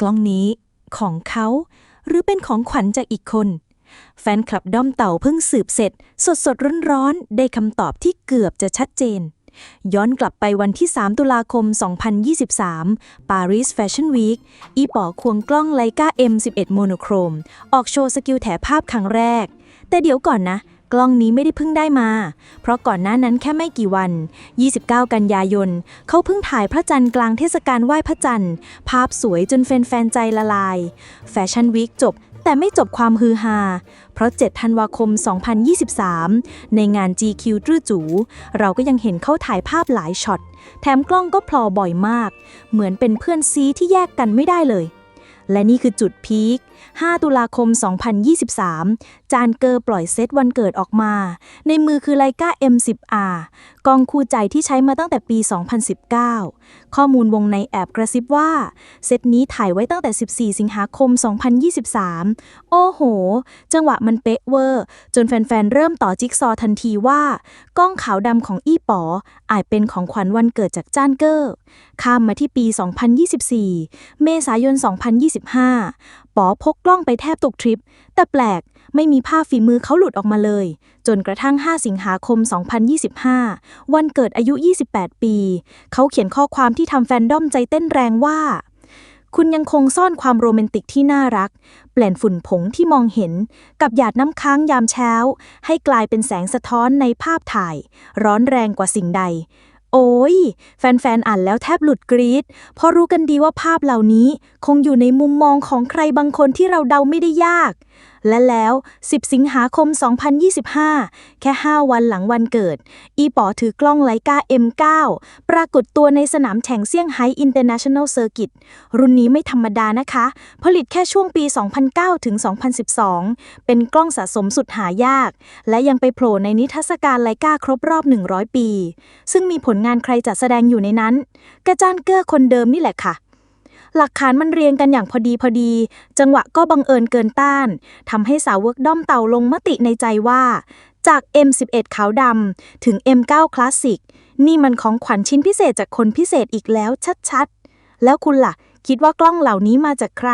กล้องนี้ของเขา หรือเป็นของขวัญจากอีกคน แฟนคลับด้อมเต่าเพิ่งสืบเสร็จ สดสดร้อนร้อนๆ ได้คำตอบที่เกือบจะชัดเจน ย้อนกลับไปวันที่ 3 ตุลาคม 2023 Paris Fashion Week อีป๋อควงกล้องไลกา M11 โมโนโครม ออกโชว์สกิลแถภาพครั้งแรก แต่เดี๋ยวก่อนนะ กล้องนี้ไม่ได้เพิ่งได้มา เพราะก่อนหน้านั้นแค่ไม่กี่วัน 29 กันยายน เขาเพิ่งถ่ายพระจันทร์กลางเทศกาลไหว้พระจันทร์ ภาพสวยจนแฟนๆใจละลาย แฟชั่นวีคจบแต่ไม่จบความฮือฮา เพราะ 7 ธันวาคม 2023 ในงาน GQ รื้อจู เราก็ยังเห็นเขาถ่ายภาพหลายช็อต แถมกล้องก็พลอบ่อยมาก เหมือนเป็นเพื่อนซีที่แยกกันไม่ได้เลย และนี่คือจุดพีค 5 ตุลาคม 2023 จานเกอร์ปล่อยเซตวันเกิดออกมา ในมือคือไลกา M10R กล้องคู่ใจที่ใช้มาตั้งแต่ปี 2019 ข้อมูลวงในแอบกระซิบว่า เซตนี้ถ่ายไว้ตั้งแต่ 14 สิงหาคม 2023 โอ้โห จังหวะมันเป๊ะเวอร์ จนแฟนๆ เริ่มต่อจิ๊กซอว์ทันทีว่า กล้องขาวดำของอี้ป๋ออาจเป็นของขวัญวันเกิดจากจานเกอร์ ข้ามมาที่ปี 2024 เมษายน 2025 ป๋อพกกล้องไปแทบตกทริปแต่แปลกไม่มีภาพฝีมือเขาหลุดออกมาเลย จนกระทั่ง 5 สิงหาคม 2025 วันเกิดอายุ 28 ปี เขาเขียนข้อความที่ทำแฟนดอมใจเต้นแรงว่า คุณยังคงซ่อนความโรแมนติกที่น่ารัก เปลี่ยนฝุ่นผงที่มองเห็น กับหยาดน้ำค้างยามเช้า ให้กลายเป็นแสงสะท้อนในภาพถ่าย ร้อนแรงกว่าสิ่งใด โอ้ย แฟนๆ อ่านแล้วแทบหลุดกรี๊ดเพราะรู้กันดีว่าภาพเหล่านี้ คงอยู่ในมุมมองของใครบางคนที่เราเดาไม่ได้ยาก และแล้ว 10 สิงหาคม 2025 แค่ 5 วันหลังวันเกิด อีป๋อถือกล้องไลกา M9 ปรากฏตัวในสนามแข่งเซี่ยงไฮ้ International Circuit รุ่นนี้ไม่ธรรมดานะคะ ผลิตแค่ช่วงปี 2009 ถึง 2012 เป็นกล้องสะสมสุดหายาก และยังไปโผล่ในนิทรรศการไลกาครบรอบ 100 ปี ซึ่งมีผลงานใครจัดแสดงอยู่ในนั้น กระจานเกอร์คนเดิมนี่แหละค่ะ หลักฐานมันเรียงกันอย่างพอดีพอดี จังหวะก็บังเอิญเกินต้านทำให้สาวกด้อมเต่าลงมติในใจว่า จาก M11 ขาวดำถึง M9 คลาสสิกนี่มันของขวัญชิ้นพิเศษจากคนพิเศษอีกแล้วชัดๆ แล้วคุณล่ะ คิดว่ากล้องเหล่านี้มาจากใคร